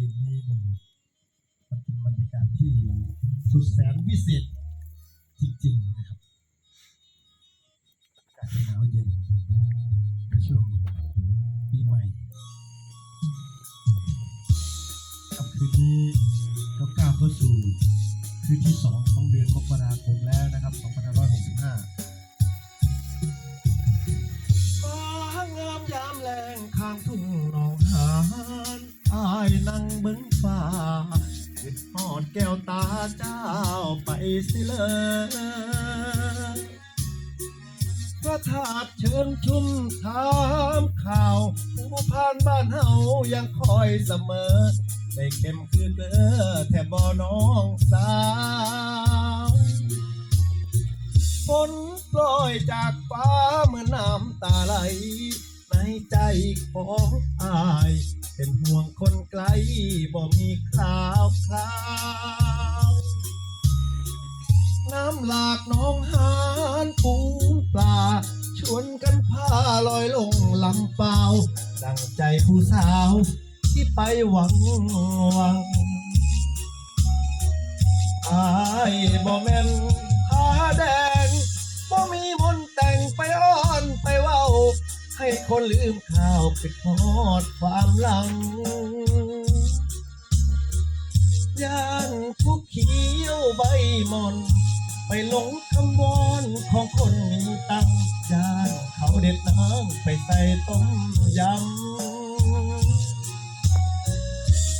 คืนนี้มันเป็นบรรยากาศที่สุดแสนวิเศษจริงๆนะครับอากาศหนาวเย็นในช่วงปีใหม่กับคืนนี้ก็ก้าวเข้าสู่คืนที่สองของเดือนมกราคมแล้วนะครับ 2565 นั่งเบิ้งฟ้าคิดหอดแก้วตาเจ้าไปสิเลยพระธาตุเชิญชุ่มถามข่าวผู้ผ่านบ้านเฮายังคอยเสมอ ได้เข้มคือเกลือแทบบ่น้องสาวฝนโปรยจากฟ้าเหมือนน้ำตาไหล ในใจของอาย เป็นห่วงคนไกลบ่มีคราวคราวน้ำหลากน้องหานปูปลา ชวนกันพาลอยลงลำเปล่า ดังใจผู้สาว ที่ไปหวังหวัง คนลืมข่าวปิดทอดความหลังย่านผู้เขียวใบมอน ไปหลงคำวอนของคนมีตังย่านเขาเด็ดน้ำไปใส่ต้มยำ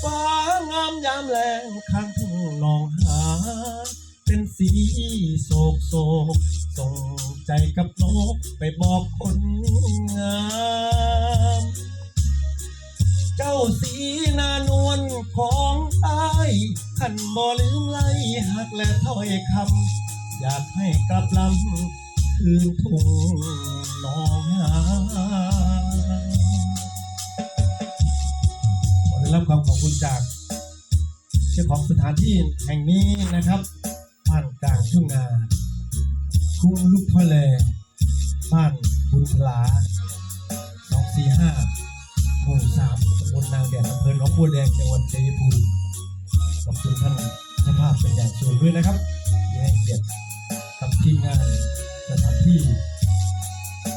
ฟ้างามยามแรงข้างทุ่งหนองหา เป็นสีโศกโศกส่งใจ กับนกไปบอกคนงาม เจ้าสีนานวลของอายขันบ่ลืมไล่หักและถ้อยคำอยากให้กลับลำคืนทุ่งหนองหาขอได้รับความขอบคุณจากเจ้าของสถานที่แห่งนี้นะครับบ้านกลางทุ่งนา คุณลูกทะเลบ้านบุญพลาสองสี่ห้าหมู่สามตำบลนางแดดอำเภอหนองบัวแดงจังหวัดชัยภูมิขอบคุณท่านเจ้าภาพเป็นอย่างสูงด้วยนะครับที่ให้เกียรติกับทีมงานสถานที่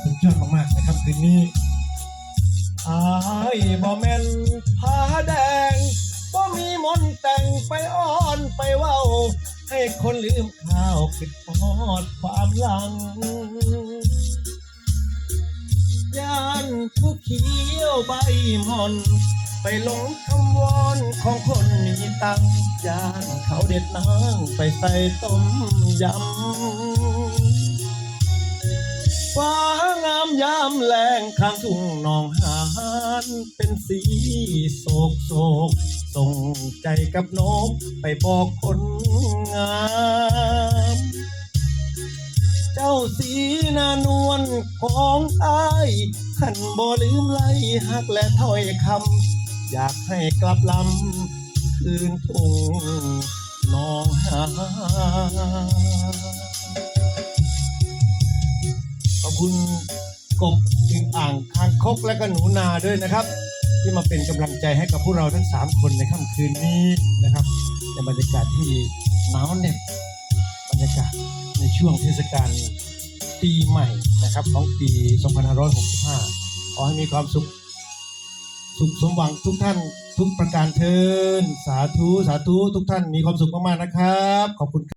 สุดยอดมากๆนะครับคืนนี้อายบ่แม่นผ้าแดงบ่มีมนต์แต่งไปอ้อ ไปเว้าให้คนลืมข้าวปิดพอดความหลังย่านผู้เขียวใบหมอนไปหลงคำวอนของคนมีตังย่านเขาเด็ดนางไปใส่ต้มยำฟ้า ยามแรงข้างทุ่งหนองหานเป็นสีโศกโศกส่งใจกับนกไปบอกคนงาม เจ้าสีนานวลของอายขันบ่ลืมไล่หักและถ้อยคำอยากให้กลับลำคืนทุ่งหนองหานขอบคุณ กบอึงอ่างคางคกและก็หนูนาด้วยนะครับ ที่มาเป็นกำลังใจให้กับพวกเราทั้ง 3 คนในค่ำคืนนี้นะครับในบรรยากาศที่หนาวเหน็บบรรยากาศในช่วงเทศกาลปีใหม่นะครับของปี 2565 ขอให้มีความสุข สุขสมหวังทุกท่านทุกประการเทิน สาธุ สาธุ ทุกท่านมีความสุขมาก ๆ นะครับ ขอบคุณ